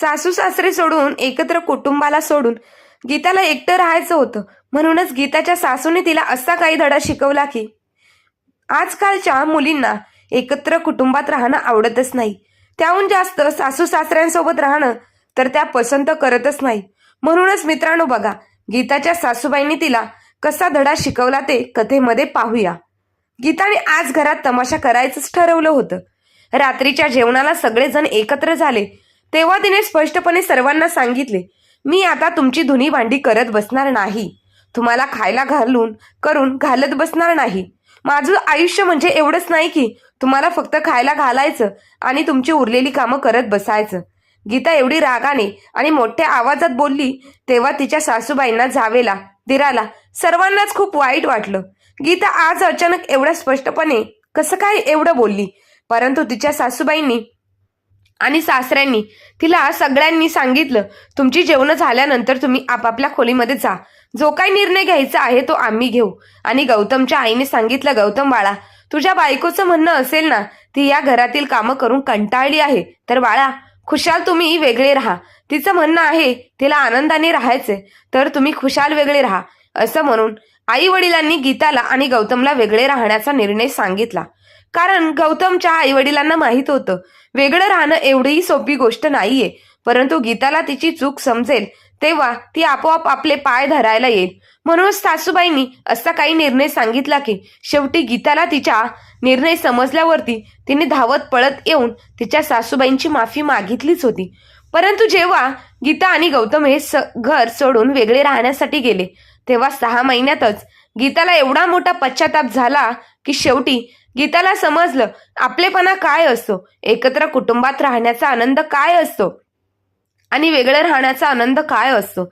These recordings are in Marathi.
सासू सासरे सोडून एकत्र कुटुंबाला सोडून गीताला एकटं राहायचं होतं. म्हणूनच गीताच्या सासूने तिला असा काही धडा शिकवला की आजकालच्या मुलींना एकत्र कुटुंबात राहणं आवडतच नाही. त्याहून जास्त सासू सासऱ्यांसोबत राहणं तर त्या पसंत करतच नाही. म्हणूनच मित्रांनो बघा गीताच्या सासूबाईंनी तिला कसा धडा शिकवला ते कथेमध्ये पाहूया. गीताने आज घरात तमाशा करायचंच ठरवलं होतं. रात्रीच्या जेवणाला सगळेजण एकत्र झाले. तेव्हा तिने स्पष्टपणे सर्वांना सांगितले मी आता तुमची धुनी भांडी करत बसणार नाही. तुम्हाला खायला घालून करून घालत बसणार नाही. माझं आयुष्य म्हणजे एवढंच नाही की तुम्हाला फक्त खायला घालायचं आणि तुमची उरलेली कामं करत बसायचं. गीता एवढी रागाने आणि मोठ्या आवाजात बोलली तेव्हा तिच्या सासूबाईंना जावेला दिराला सर्वांनाच खूप वाईट वाटलं. गीता आज अचानक एवढ्या स्पष्टपणे कसं काय एवढं बोलली? परंतु तिच्या सासूबाईंनी आणि सासऱ्यांनी तिला सगळ्यांनी सांगितलं तुमची जेवणं झाल्यानंतर तुम्ही आपापल्या खोलीमध्ये जा. जो काही निर्णय घ्यायचा आहे तो आम्ही घेऊ. आणि गौतमच्या आईने सांगितलं गौतम बाळा तुझ्या बायकोचं म्हणणं असेल ना ती या घरातील कामं करून कंटाळली आहे. तर बाळा खुशाल तुम्ही वेगळे राहा. तिचं म्हणणं आहे तिला आनंदाने राहायचे तर तुम्ही खुशाल वेगळे राहा. असं म्हणून आई वडिलांनी गीताला आणि गौतमला वेगळे राहण्याचा निर्णय सांगितला. कारण गौतमच्या आई वडिलांना माहीत होतं. वेगळं राहणं एवढीही सोपी गोष्ट नाहीये. परंतु गीताला तिची चूक समजेल तेव्हा ती आपोआप आपले पाय धरायला येईल. म्हणूनच सासूबाईंनी असा काही निर्णय सांगितला की शेवटी गीताला तिच्या निर्णय समजल्यावरती तिने धावत पळत येऊन तिच्या सासूबाईंची माफी मागितलीच होती. परंतु जेव्हा गीता आणि गौतम हे स घर सोडून वेगळे राहण्यासाठी गेले तेव्हा सहा महिन्यातच गीताला एवढा मोठा पश्चाताप झाला की शेवटी गीताला समजलं आपलेपणा काय असतो एकत्र कुटुंबात राहण्याचा आनंद काय असतो आणि वेगळं राहण्याचा आनंद काय असतो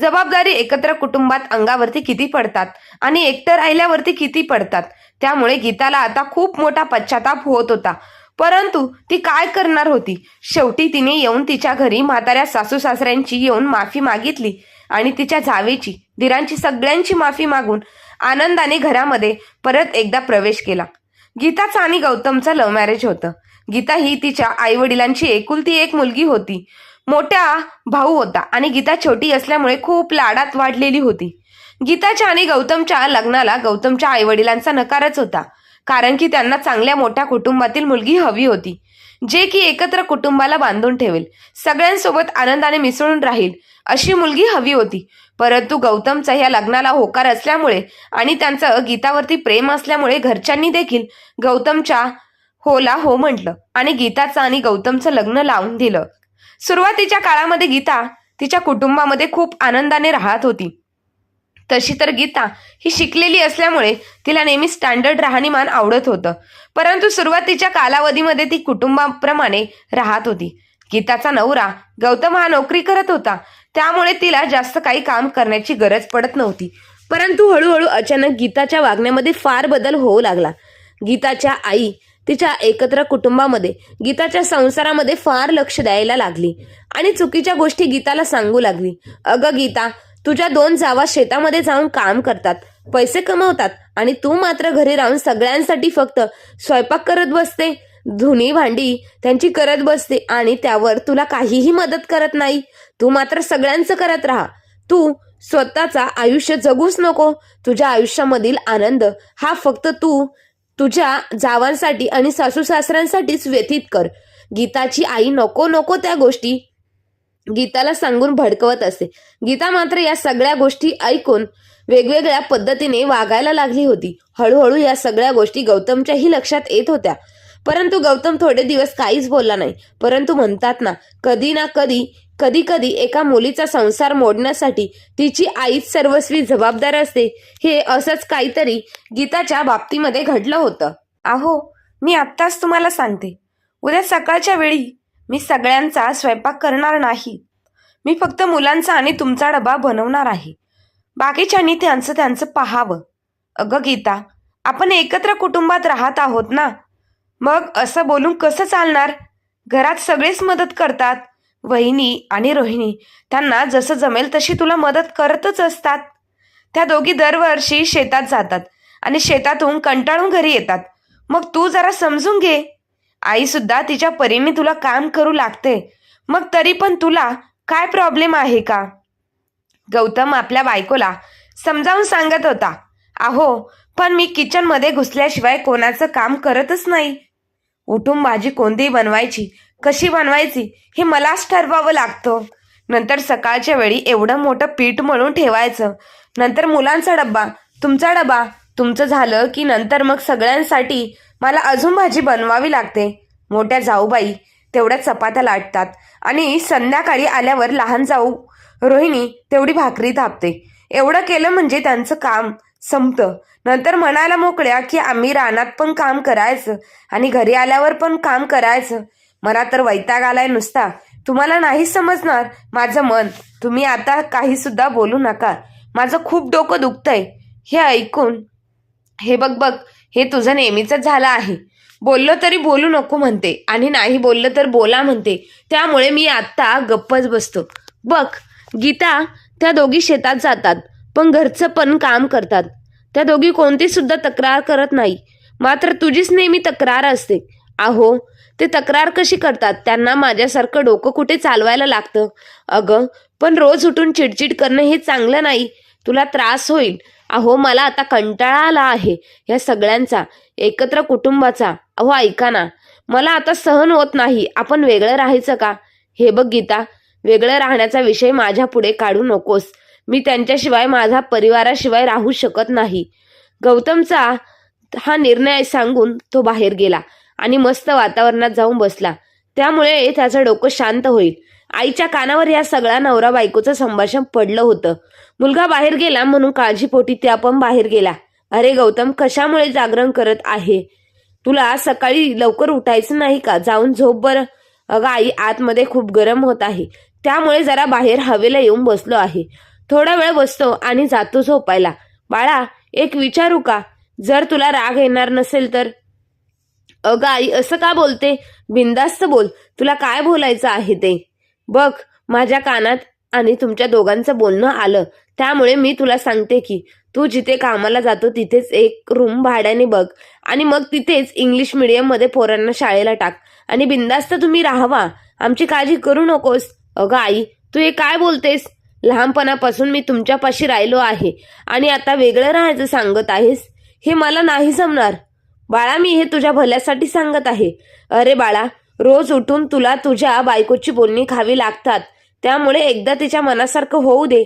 जबाबदारी एकत्र कुटुंबात अंगावरती किती पडतात आणि एकटं राहिल्यावरती किती पडतात? त्यामुळे गीताला आता खूप मोठा पश्चाताप होत होता. परंतु ती काय करणार होती? शेवटी तिने येऊन तिच्या घरी म्हाताऱ्या सासू सासऱ्यांची येऊन माफी मागितली आणि तिच्या जावेची धीरांची सगळ्यांची माफी मागून आनंदाने घरामध्ये परत एकदा प्रवेश केला. गीताचं आणि गौतमचं लव्ह मॅरेज होतं. गीता ही तिच्या आई वडिलांची एकुलती एक मुलगी होती. मोठ्या भाऊ होता आणि गीता छोटी असल्यामुळे खूप लाडात वाढलेली होती. गीताच्या आणि गौतमच्या लग्नाला गौतमच्या आई वडिलांचा नकारच होता. कारण की त्यांना चांगल्या मोठ्या कुटुंबातील मुलगी हवी होती. जे की एकत्र कुटुंबाला बांधून ठेवेल. सगळ्यांसोबत आनंदाने मिसळून राहील अशी मुलगी हवी होती. परंतु गौतमचा ह्या लग्नाला होकार असल्यामुळे आणि त्यांचं गीतावरती प्रेम असल्यामुळे घरच्यांनी देखील गौतमच्या होला हो म्हटलं आणि गीताचं आणि गौतमचं लग्न लावून दिलं. सुरुवातीच्या काळामध्ये गीता तिच्या कुटुंबामध्ये खूप आनंदाने राहत होती. तशी तर गीता ही शिकलेली असल्यामुळे तिला नेहमी स्टँडर्ड राहणीमान आवडत होतं. परंतु सुरुवातीच्या कालावधीमध्ये ती कुटुंबाप्रमाणे राहत होती. गीताचा नवरा गौतम हा नोकरी करत होता. त्यामुळे तिला जास्त काही काम करण्याची गरज पडत नव्हती. परंतु हळूहळू अचानक गीताच्या वागण्यामध्ये फार बदल होऊ लागला. गीताच्या आई तिच्या एकत्र कुटुंबामध्ये गीताच्या संसारामध्ये फार लक्ष द्यायला लागली आणि चुकीच्या गोष्टी गीताला सांगू लागली. अगं गीता तुझ्या दोन जावा शेतामध्ये जाऊन काम करतात पैसे कमवतात आणि तू मात्र घरी राहून सगळ्यांसाठी फक्त स्वयंपाक करत बसते. धुनी भांडी त्यांची करत बसते आणि त्यावर तुला काहीही मदत करत नाही. तू मात्र सगळ्यांचं करत राहा. तू स्वतःचा आयुष्य जगूच नको. तुझ्या आयुष्यामधील आनंद हा फक्त तू तुझ्या जावांसाठी आणि सासू सासऱ्यांसाठीच व्यतीत कर. गीताची आई नको नको त्या गोष्टी. गीताला सांगून भडकवत असे. गीता मात्र या सगळ्या गोष्टी ऐकून वेगवेगळ्या पद्धतीने वागायला लागली होती. हळूहळू या सगळ्या गोष्टी गौतमच्याही लक्षात येत होत्या. परंतु गौतम थोडे दिवस काहीच बोलला नाही. परंतु म्हणतात ना कधी ना कधी कधी कधी एका मुलीचा संसार मोडण्यासाठी तिची आईच सर्वस्वी जबाबदार असते. हे असंच काहीतरी गीताच्या बाबतीमध्ये घडलं होतं. आहो मी आत्ताच तुम्हाला सांगते. उद्या सकाळच्या वेळी मी सगळ्यांचा स्वयंपाक करणार नाही. मी फक्त मुलांचा आणि तुमचा डबा बनवणार आहे. बाकीच्यांनी त्यांचं त्यांचं पाहावं. अगं गीता आपण एकत्र कुटुंबात राहत आहोत ना? मग असं बोलून कसं चालणार? घरात सगळेच मदत करतात. वहिनी आणि रोहिणी त्यांना जसं जमेल तशी तुला मदत करतच असतात. त्या दोघी दरवर्षी शेतात जातात आणि शेतातून कंटाळून घरी येतात. मग तू जरा समजून घे. आई सुद्धा तिच्या परीने तुला काम करू लागते. मग तरी पण तुला काय प्रॉब्लेम आहे का? गौतम आपल्या बायकोला समजावून सांगत होता. अहो पण मी किचनमध्ये घुसल्याशिवाय कोणाचं काम करतच नाही. उठून भाजी कोणती बनवायची कशी बनवायची हे मलाच ठरवावं लागतं. नंतर सकाळच्या वेळी एवढं मोठं पीठ मळून ठेवायचं. नंतर मुलांचा डब्बा तुमचा डबा तुमचं झालं की नंतर मग सगळ्यांसाठी मला अजून भाजी बनवावी लागते. मोठ्या जाऊबाई तेवढ्या चपात्या लाटतात आणि संध्याकाळी आल्यावर लहान जाऊ रोहिणी तेवढी भाकरी थापते. एवढं केलं म्हणजे त्यांचं काम संपतं. नंतर म्हणायला मोकळ्या की आम्ही रानात पण काम करायचं आणि घरी आल्यावर पण काम करायचं. मला तर वैताग आलाय नुसता. तुम्हाला नाही समजणार माझं मन. तुम्ही आता काही सुद्धा बोलू नका. माझं खूप डोकं दुखतंय. हे ऐकून हे बघ बघ हे तुझं नेहमीचंच झालं आहे. बोललो तरी बोलू नको म्हणते आणि नाही बोललं तर बोला म्हणते. त्यामुळे मी आत्ता गप्पच बसतो. बघ गीता त्या दोघी शेतात जातात. पण घरचं पण काम करतात. त्या दोघी कोणती सुद्धा तक्रार करत नाही. मात्र तुझीच नेहमी तक्रार असते. अहो ते तक्रार कशी करतात? त्यांना माझ्यासारखं डोकं कुठे चालवायला लागतं? अगं पण रोज उठून चिडचिड करणं हे चांगलं नाही. तुला त्रास होईल. अहो मला आता कंटाळा आला आहे या सगळ्यांचा एकत्र कुटुंबाचा. अहो ऐका ना मला आता सहन होत नाही. आपण वेगळं राहायचं का? हे बघ गीता वेगळं राहण्याचा विषय माझ्या पुढे काढू नकोस. मी त्यांच्याशिवाय माझा परिवाराशिवाय राहू शकत नाही. गौतमचा हा निर्णय सांगून तो बाहेर गेला आणि मस्त वातावरणात जाऊन बसला. त्यामुळे त्याचं डोकं शांत होईल. आईच्या कानावर या सगळ्या नवरा बायकोचं संभाषण पडलं होतं. मुलगा बाहेर गेला म्हणून काळजीपोटी त्या पण बाहेर गेला. अरे गौतम कशामुळे जागरण करत आहे? तुला सकाळी लवकर उठायचं नाही का? जाऊन झोप बरं. अगं आई आतमध्ये खूप गरम होत आहे. त्यामुळे जरा बाहेर हवेला येऊन बसलो आहे. थोडा वेळ बसतो आणि जातो झोपायला. बाळा एक विचारू का? जर तुला राग येणार नसेल तर. अगं आई असं का बोलते? बिंदास्त बोल. तुला काय बोलायचं आहे ते? बघ माझ्या कानात आणि तुमच्या दोघांचं बोलणं आलं. त्यामुळे मी तुला सांगते की तू जिथे कामाला जातो तिथेच एक रूम भाड्याने बघ. आणि मग तिथेच इंग्लिश मीडियममध्ये पोरांना शाळेला टाक. आणि बिंदास्त तुम्ही राहावा. आमची काळजी करू नकोस. अगं आई तू हे काय बोलतेस? लहानपणापासून मी तुमच्यापाशी राहिलो आहे. आणि आता वेगळं राहायचं सांगत आहेस? हे मला नाही जमणार. बाळा मी हे तुझ्या भल्यासाठी सांगत आहे. अरे बाळा रोज उठून तुला तुझ्या बायकोची बोलणी खावी लागतात. त्यामुळे एकदा तिच्या मनासारखं होऊ दे.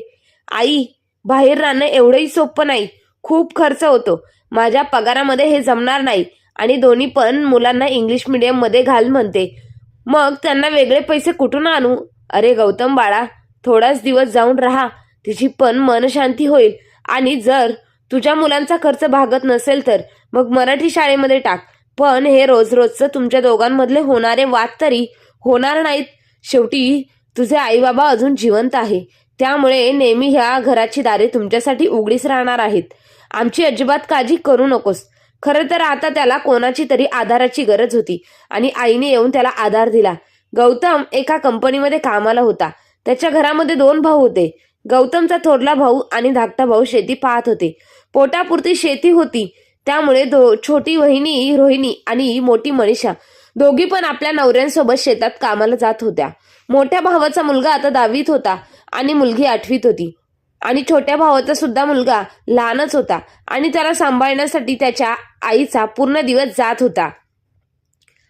आई बाहेर राहणं एवढंही सोपं नाही. खूप खर्च होतो. माझ्या पगारामध्ये हे जमणार नाही. आणि दोन्ही पण मुलांना इंग्लिशमध्ये घाल म्हणते. मग त्यांना वेगळे पैसे कुठून आणू? अरे गौतम बाळा थोडाच दिवस जाऊन राहा. तिची पण मनशांती होईल. आणि जर तुझ्या मुलांचा खर्च भागत नसेल तर मग मराठी शाळेमध्ये टाक. पण हे रोज रोजचं तुमच्या दोघांमधले होणारे वाद तरी होणार नाहीत. शेवटी तुझे आई बाबा अजून जिवंत आहे. त्यामुळे नेहमी ह्या घराची दारे तुमच्यासाठी उघडीच राहणार आहेत. आमची अजिबात काळजी करू नकोस. खरं तर आता त्याला कोणाची तरी आधाराची गरज होती आणि आईने येऊन त्याला आधार दिला. गौतम एका कंपनीमध्ये कामाला होता. त्याच्या घरामध्ये दोन भाऊ होते. गौतमचा थोरला भाऊ आणि धाकटा भाऊ शेती पाहत होते. पोटापुरती शेती होती. त्यामुळे दो छोटी वहिनी रोहिणी आणि मोठी मनीषा दोघी पण आपल्या नवऱ्यांसोबत शेतात कामाला जात होत्या. मोठ्या भावाचा मुलगा आता दहावीत होता आणि मुलगी आठवीत होती. आणि छोट्या भावाचा सुद्धा मुलगा लहानच होता आणि त्याला सांभाळण्यासाठी त्याच्या आईचा पूर्ण दिवस जात होता.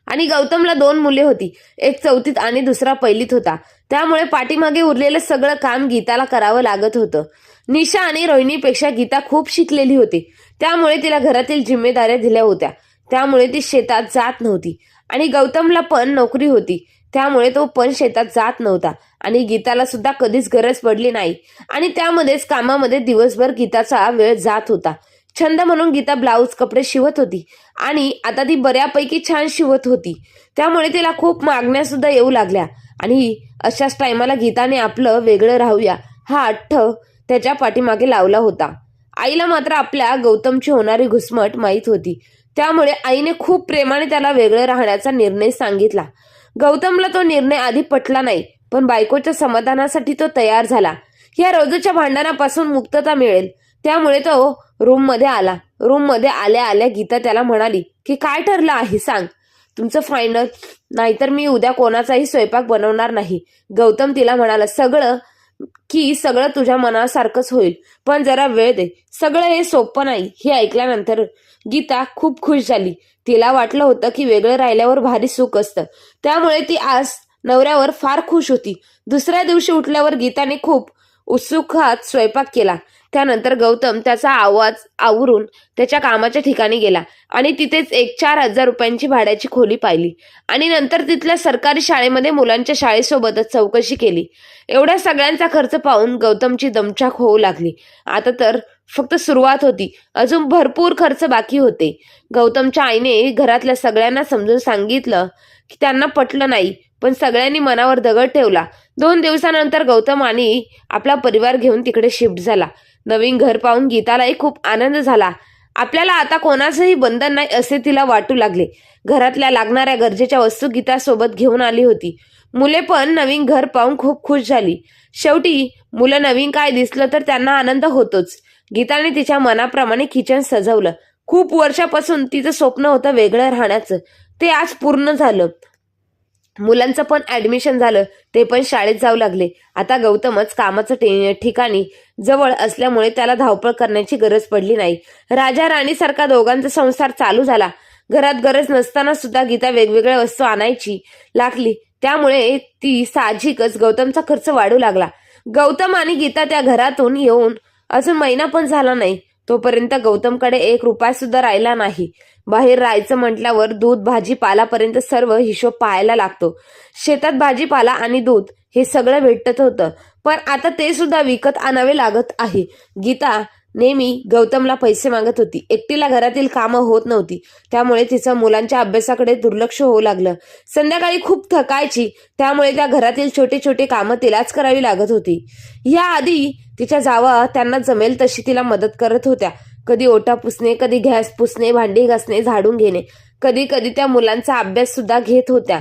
आणि गौतमला दोन मुले होती एक चौथीत आणि दुसरा पहिलीत होता. त्यामुळे पाठीमागे उरलेलं सगळं काम गीताला करावं लागत होतं. निशा आणि रोहिणीपेक्षा गीता खूप शिकलेली होती. त्यामुळे तिला घरातील जिम्मेदाऱ्या दिल्या होत्या. त्यामुळे ती शेतात जात नव्हती. आणि गौतमला पण नोकरी होती. त्यामुळे तो पण शेतात जात नव्हता. आणि गीताला सुद्धा कधीच गरज पडली नाही. आणि त्यामध्येच कामामध्ये दिवसभर गीताचा वेळ जात होता. छंद म्हणून गीता ब्लाऊज कपडे शिवत होती. आणि आता ती बऱ्यापैकी छान शिवत होती. त्यामुळे तिला खूप मागण्या सुद्धा येऊ लागल्या. आणि अशाच टायमाला गीताने आपलं वेगळं राहूया. हा अठ्ठ त्याच्या पाठीमागे लावला होता. आईला मात्र आपल्या गौतमची होणारी घुसमट माहीत होती. त्यामुळे आईने खूप प्रेमाने त्याला वेगळं राहण्याचा निर्णय सांगितला. गौतमला तो निर्णय आधी पटला नाही पण बायकोच्या समाधानासाठी तो तयार झाला. या रोजच्या भांडणापासून मुक्तता मिळेल. त्यामुळे तो रूममध्ये आला. रूममध्ये आल्या आल्या गीता त्याला म्हणाली की काय ठरलं आहे सांग. तुमचं फायनल नाहीतर मी उद्या कोणाचाही स्वयंपाक बनवणार नाही. गौतम तिला म्हणाला सगळं की सगळं तुझ्या मनासारखंच होईल. पण जरा वेळ दे. सगळं हे सोपं नाही. हे ऐकल्यानंतर गीता खूप खुश झाली. तिला वाटलं होतं की वेगळं राहिल्यावर भारी सुख असतं. त्यामुळे ती आज नवऱ्यावर फार खुश होती. दुसऱ्या दिवशी उठल्यावर गीताने खूप उत्सुकात स्वयंपाक केला. त्यानंतर गौतम त्याचा आवाज आवरून त्याच्या कामाच्या ठिकाणी गेला आणि तिथेच एक चार हजार रुपयांची भाड्याची खोली पाहिली. आणि नंतर तिथल्या सरकारी शाळेमध्ये मुलांच्या शाळेसोबतच चौकशी केली. एवढ्या सगळ्यांचा खर्च पाहून गौतमची दमछाक होऊ लागली. आता तर फक्त सुरुवात होती. अजून भरपूर खर्च बाकी होते. गौतमच्या आईने घरातल्या सगळ्यांना समजून सांगितलं की त्यांना पटलं नाही. पण सगळ्यांनी मनावर दगड ठेवला. दोन दिवसानंतर गौतम आणि आपला परिवार घेऊन तिकडे शिफ्ट झाला. नवीन घर पाहून गीतालाही खूप आनंद झाला. आपल्याला आता कोणाचंही बंधन नाही असे तिला वाटू लागले. घरातल्या लागणाऱ्या गरजेच्या वस्तू गीतासोबत घेऊन आली होती. मुले पण नवीन घर पाहून खूप खुश झाली. शेवटी मुलं नवीन काय दिसलं तर त्यांना आनंद होतोच. गीताने तिच्या मनाप्रमाणे किचन सजवलं. खूप वर्षापासून तिचं स्वप्न होतं वेगळं राहण्याचं. ते आज पूर्ण झालं. मुलांचं पण ऍडमिशन झालं ते पण शाळेत जाऊ लागले. आता गौतमच कामाचं ठिकाणी जवळ असल्यामुळे त्याला धावपळ करण्याची गरज पडली नाही. राजा राणी सारखा दोघांचा संसार चालू झाला. घरात गरज नसताना सुद्धा गीता वेगवेगळ्या वस्तू आणायची लागली. त्यामुळे ती साहजिकच गौतमचा खर्च वाढू लागला. गौतम आणि गीता त्या घरातून येऊन अजून महिना पण झाला नाही. तोपर्यंत गौतमकडे एक रुपया सुद्धा राहिला नाही. बाहेर राहायचं म्हटल्यावर दूध भाजीपालापर्यंत सर्व हिशोब पाहायला लागतो. शेतात भाजीपाला आणि दूध हे सगळं भेटत होतं. पण आता ते सुद्धा विकत आणावे लागत आहे. गीता नेहमी गौतमला पैसे मागत होती. एकटीला घरातील कामं होत नव्हती. त्यामुळे तिचं मुलांच्या अभ्यासाकडे दुर्लक्ष होऊ लागलं. संध्याकाळी खूप थकायची त्यामुळे त्या घरातील छोटे छोटे कामं तिलाच करावी लागत होती. याआधी तिच्या जावा त्यांना जमेल तशी तिला मदत करत होत्या. कधी ओटा पुसणे कधी गॅस पुसणे भांडी घासणे झाडून घेणे. कधी कधी त्या मुलांचा अभ्यास सुद्धा घेत होत्या.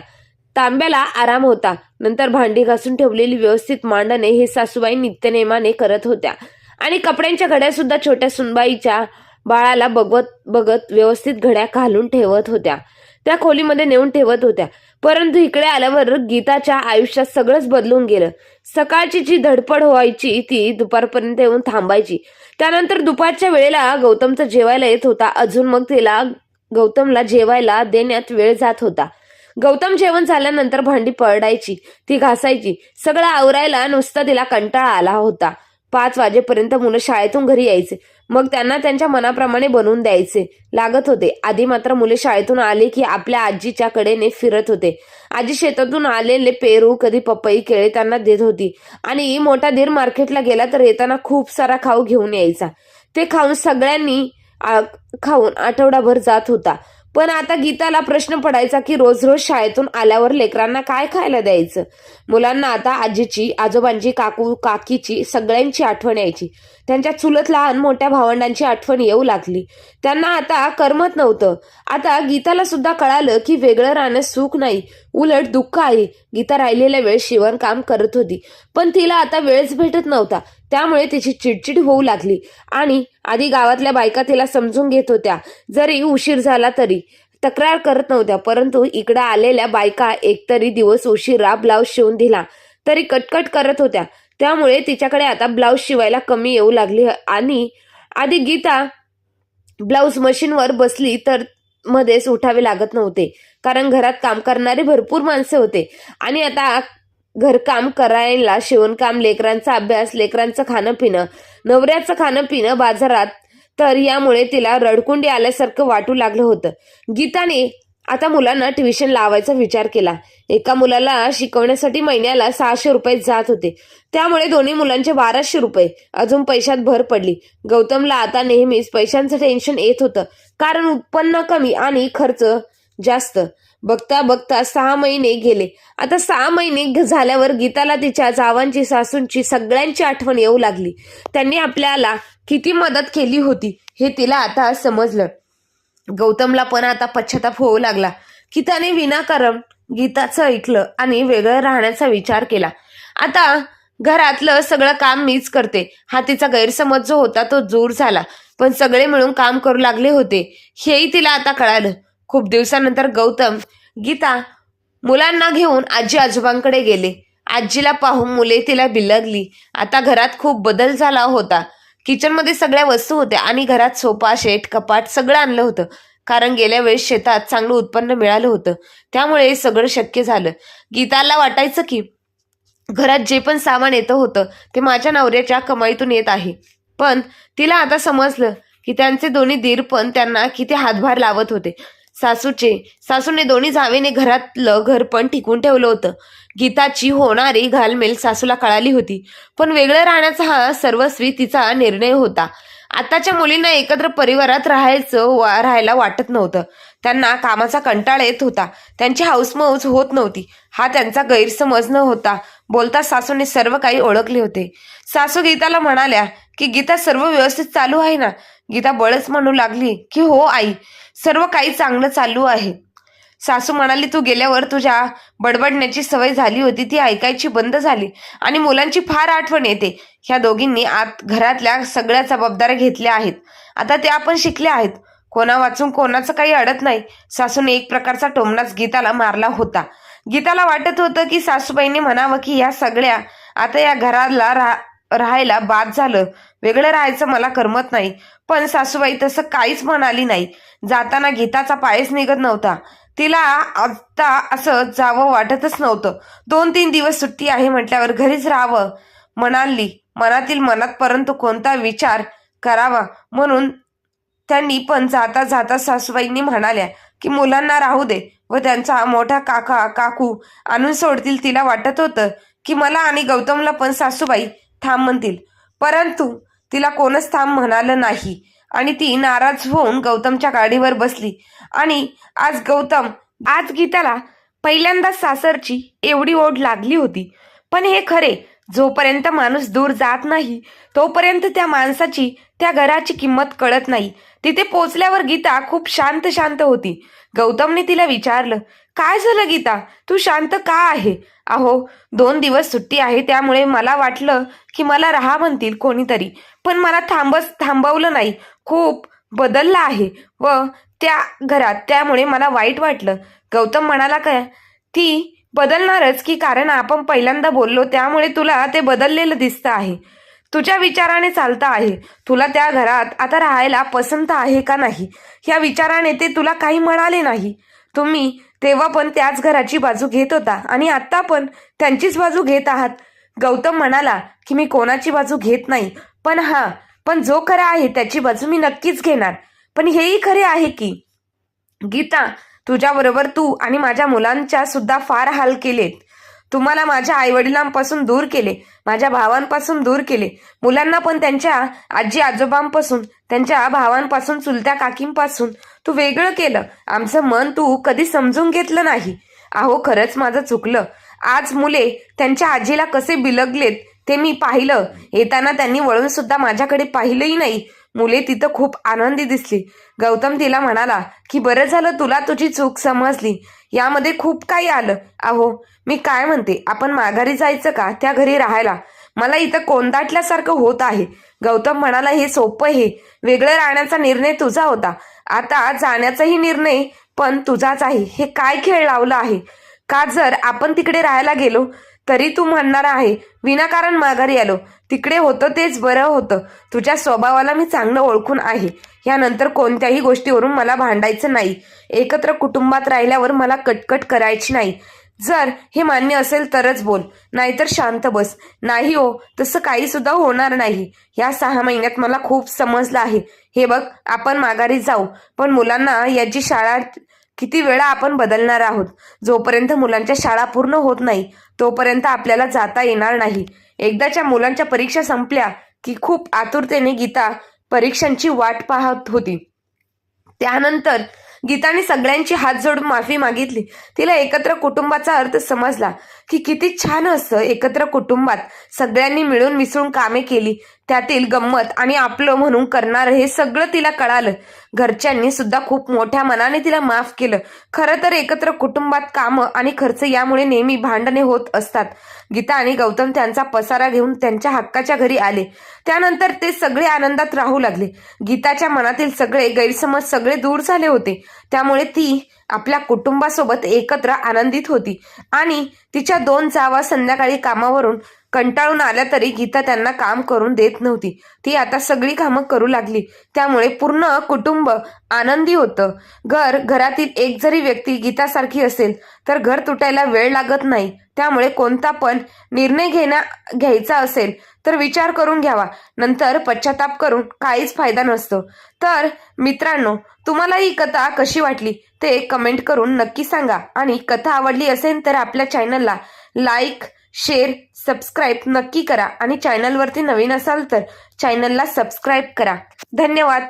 तांब्याला आराम होता. नंतर भांडी घासून ठेवलेली व्यवस्थित मांडणे हे सासूबाई नित्यनेमाने करत होत्या. आणि कपड्यांच्या घड्या सुद्धा छोट्या सुनबाईच्या बाळाला बघत बघत व्यवस्थित घड्या घालून ठेवत होत्या. त्या खोलीमध्ये नेऊन ठेवत होत्या. परंतु इकडे आल्यावर गीताच्या आयुष्यात सगळंच बदलून गेलं. सकाळची जी धडपड व्हायची ती दुपारपर्यंत येऊन थांबायची. त्यानंतर दुपारच्या वेळेला गौतमचा जेवायला येत होता. अजून मग तिला गौतमला जेवायला देण्यात वेळ जात होता. गौतम जेवण झाल्यानंतर भांडी पडायची ती घासायची. सगळं आवरायला नुसता तिला कंटाळा आला होता. पाच वाजेपर्यंत मुलं शाळेतून घरी यायचे. मग त्यांना त्यांच्या मनाप्रमाणे बनवून द्यायचे. लागत होते. आधी मात्र मुले शाळेतून आले की आपल्या आजीच्या कडेने फिरत होते. आजी शेतातून आलेले पेरू कधी पपई केळे त्यांना देत होती. आणि मोठा धीर मार्केटला गेला तर येताना खूप सारा खाऊ घेऊन यायचा. ते खाऊन सगळ्यांनी आ- खाऊन आठवडाभर जात होता. पण आता गीताला प्रश्न पडायचा की रोज रोज शाळेतून आल्यावर लेकरांना काय खायला द्यायचं? मुलांना आता आजीची आजोबांची काकू काकीची सगळ्यांची आठवण यायची. त्यांच्या चुलत लहान मोठ्या भावंडांची आठवण येऊ लागली. त्यांना आता करमत नव्हतं. आता गीताला सुद्धा कळालं की वेगळं राहणं सुख नाही. उलट दुःख आहे. गीता राहिलेला वेळ शिवणकाम करत होती. पण तिला आता वेळच भेटत नव्हता. त्यामुळे तिची चिडचिड होऊ लागली. आणि आधी गावातल्या बायका तिला समजून घेत होत्या. जरी उशीर झाला तरी. तक्रार करत नव्हत्या. परंतु इकडं आलेल्या बायका एकतरी दिवस उशीर राब ब्लाऊज शिवून दिला. तरी कटकट करत होत्या. त्यामुळे तिच्याकडे आता ब्लाऊज शिवायला कमी येऊ लागली आणि आधी गीता ब्लाऊज मशीनवर बसली तर मध्येच उठावे लागत नव्हते कारण घरात काम करणारे भरपूर माणसे होते. आणि आता घरकाम करायला शिवणकाम लेकरांचा अभ्यास लेकरांचं खाणं पिणं नवऱ्याचं खाणं पिणं बाजारात तर यामुळे तिला रडकुंडी आल्यासारखं वाटू लागलं होतं. गीताने आता मुलांना ट्युशन लावायचा विचार केला. एका मुलाला शिकवण्यासाठी महिन्याला सहाशे रुपये जात होते. त्यामुळे दोन्ही मुलांचे बाराशे रुपये. अजून पैशात भर पडली. गौतमला आता नेहमीच पैशांचं टेन्शन येत होतं. कारण उत्पन्न कमी आणि खर्च जास्त. बघता बघता सहा महिने गेले. आता सहा महिने झाल्यावर गीताला तिच्या जावांची सासूंची सगळ्यांची आठवण येऊ लागली. त्यांनी आपल्याला किती मदत केली होती हे तिला आता समजलं. गौतमला पण आता पश्चाताप होऊ लागला की त्याने विनाकारण गीताचं ऐकलं आणि वेगळं राहण्याचा विचार केला. आता घरातलं सगळं काम मीच करते. हा तिचा गैरसमज जो होता तो दूर झाला पण सगळे मिळून काम करू लागले होते. हेही तिला आता कळालं. खूप दिवसानंतर गौतम गीता मुलांना घेऊन आजी आजोबांकडे गेले. आजीला पाहून मुले तिला बिलगली. आता घरात खूप बदल झाला होता. किचनमध्ये सगळ्या वस्तू होत्या आणि घरात सोफा शेट कपाट सगळं आणलं होतं. कारण गेल्या वेळेस शेतात चांगलं उत्पन्न मिळालं होतं. त्यामुळे सगळं शक्य झालं. गीताला वाटायचं की घरात जे पण सामान येतं होतं ते माझ्या नवऱ्याच्या कमाईतून येत आहे. पण तिला आता समजलं की त्यांचे दोन्ही दीर पण त्यांना किती हातभार लावत होते. सासूचे. सासूने दोन्ही जावेने घरातलं घर पण टिकून ठेवलं होतं. गीताची होणारी घालमेल सासूला कळाली होती. पण वेगळं राहण्याचा हा सर्वस्वी तिचा निर्णय होता. आताच्या मुलींना एकत्र परिवारात राहायचं वा राहायला वाटत नव्हतं. त्यांना कामाचा कंटाळा येत होता. त्यांची हाऊसमौज होत नव्हती. हा त्यांचा गैरसमज न होता बोलता सासूने सर्व काही ओळखले होते. सासू गीताला म्हणाल्या की गीता सर्व व्यवस्थित चालू आहे ना गीता बळच म्हणू लागली की हो आई. सर्व काही चांगलं चालू आहे. सासू म्हणाली तू गेल्यावर तुझ्या बडबडण्याची सवय झाली होती ती ऐकायची बंद झाली आणि मुलांची फार आठवण येते. ह्या दोघींनी आत घरातल्या सगळ्या जबाबदाऱ्या घेतल्या आहेत. आता त्या आपण शिकल्या आहेत. कोणा वाचून कोणाचं काही अडत नाही. सासूने एक प्रकारचा टोमणाच गीताला मारला होता. गीताला वाटत होतं की सासूबाईंनी म्हणावं की या सगळ्या आता या घराला रा राहायला बाद झालं. वेगळं राहायचं मला करमत नाही. पण सासूबाई तसं काहीच म्हणाली नाही. जाताना गीताचा पायच निघत नव्हता. तिला आता असं जावं वाटतच नव्हतं. दोन तीन दिवस सुट्टी आहे म्हटल्यावर घरीच राहावं म्हणाली. मनातील मनात परंतु कोणता विचार करावा म्हणून त्यांनी पण जाता जाता सासूबाईंनी म्हणाल्या की मुलांना राहू दे व त्यांचा मोठा काका काकू आणून सोडतील तिला वाटत होतं की मला आणि गौतमला पण सासूबाई थांब म्हणतील. परंतु तिला कोणच थांब म्हणालं नाही. आणि ती नाराज होऊन गौतमच्या गाडीवर बसली. आणि आज गौतम आज गीताला पहिल्यांदा सासरची एवढी ओढ लागली होती. पण हे खरे जोपर्यंत माणूस दूर जात नाही तोपर्यंत त्या माणसाची त्या घराची किंमत कळत नाही. तिथे पोचल्यावर गीता खूप शांत शांत होती. गौतमने तिला विचारलं काय झालं गीता? तू शांत का आहे? अहो दोन दिवस सुट्टी आहे त्यामुळे मला वाटलं की मला राहा म्हणतील कोणीतरी. पण मला थांबस थांबवलं नाही. खूप बदललं आहे. व त्या घरात त्यामुळे मला वाईट वाटलं. गौतम म्हणाला काय? ती बदलणारच की कारण आपण पहिल्यांदा बोललो त्यामुळे तुला ते बदललेलं दिसतं आहे. तुझ्या विचाराने चालतं आहे. तुला त्या घरात आता राहायला पसंत आहे का नाही? ह्या विचाराने ते तुला काही म्हणाले नाही. तुम्ही तेव्हा पण त्याच घराची बाजू घेत होता. आणि आत्ता पण त्यांचीच बाजू घेत आहात. गौतम म्हणाला की मी कोणाची बाजू घेत नाही. पण हा पण जो खरा आहे त्याची बाजू मी नक्कीच घेणार. पण हेही खरे आहे की गीता तुझ्याबरोबर तू आणि माझ्या मुलांच्या सुद्धा फार हाल केलेत. तुम्हाला माझ्या आईवडिलांपासून दूर केले माझ्या भावांपासून दूर केले. मुलांना पण त्यांच्या आजी आजोबांपासून त्यांच्या भावांपासून चुलत्या काकींपासून तू वेगळं केलं. आमचं मन तू कधी समजून घेतलं नाही. अहो खरंच माझं चुकलं. आज मुले त्यांच्या आजीला कसे बिलगलेत ते मी पाहिलं. येताना त्यांनी वळून सुद्धा माझ्याकडे पाहिलंही नाही. मुले तिथं खूप आनंदी दिसली. गौतम तिला म्हणाला की बरं झालं तुला तुझी चूक समजली. यामध्ये खूप काही आलं. अहो मी काय म्हणते? आपण माघारी जायचं का? त्या घरी राहायला. मला इथं कोंदाटल्यासारखं होत आहे. गौतम म्हणाला हे सोपं हे वेगळं राहण्याचा निर्णय तुझा होता. आता जाण्याचाही निर्णय पण तुझाच आहे. हे काय खेळ लावला आहे? का जर आपण तिकडे राहायला गेलो तरी तू म्हणणार आहे विनाकारण माघारी आलो. तिकडे होतं तेच बरं होतं. तुझ्या स्वभावाला मी चांगलं ओळखून आहे. यानंतर कोणत्याही गोष्टीवरून मला भांडायचं नाही. एकत्र कुटुंबात राहिल्यावर मला कटकट करायची नाही. जर हे मान्य असेल तरच बोल. नाहीतर शांत बस. नाही हो तसं काही सुद्धा होणार नाही. या सहा महिन्यात मला खूप समजलं आहे. हे बघ आपण माघारी जाऊ. पण मुलांना याची शाळा किती वेळा आपण बदलणार आहोत? जोपर्यंत मुलांच्या शाळा पूर्ण होत नाही तोपर्यंत आपल्याला जाता येणार नाही. एकदाच्या मुलांच्या परीक्षा संपल्या की खूप आतुरतेने गीता परीक्षांची वाट पाहत होती. त्यानंतर गीताने सगळ्यांची हात जोडून माफी मागितली. तिला एकत्र कुटुंबाचा अर्थ समजला. की किती छान असतं एकत्र कुटुंबात सगळ्यांनी मिळून मिसळून कामे केली. त्यातील गंमत आणि आपलं म्हणून करणारं हे सगळं तिला कळालं. घरच्यांनी सुद्धा खूप मोठ्या मनाने तिला माफ केलं. खरं तर एकत्र कुटुंबात कामं आणि खर्च यामुळे नेहमी भांडणे होत असतात. गीता आणि गौतम त्यांचा पसारा घेऊन त्यांच्या हक्काच्या घरी आले. त्यानंतर ते सगळे आनंदात राहू लागले. गीताच्या मनातील सगळे गैरसमज सगळे दूर झाले होते. त्यामुळे ती आपल्या कुटुंबासोबत एकत्र आनंदित होती. आणि तिच्या दोन जावा संध्याकाळी कामावरून कंटाळून आल्या तरी गीता त्यांना काम करून देत नव्हती. ती आता सगळी कामं करू लागली. त्यामुळे पूर्ण कुटुंब आनंदी होतं. घर घरातील एक जरी व्यक्ती गीतासारखी असेल तर घर तुटायला वेळ लागत नाही. त्यामुळे कोणता पण निर्णय घेण्या घ्यायचा असेल तर विचार करून घ्यावा. नंतर पश्चाताप करून काहीच फायदा नसतो. तर मित्रांनो तुम्हाला ही कथा कशी वाटली? ते कमेंट करून नक्की सांगा. आणि कथा आवडली असेल तर आपल्या चॅनलला लाईक शेअर सबस्क्राईब नक्की करा. आणि चॅनलवरती नवीन असाल तर चॅनलला सबस्क्राईब करा. धन्यवाद.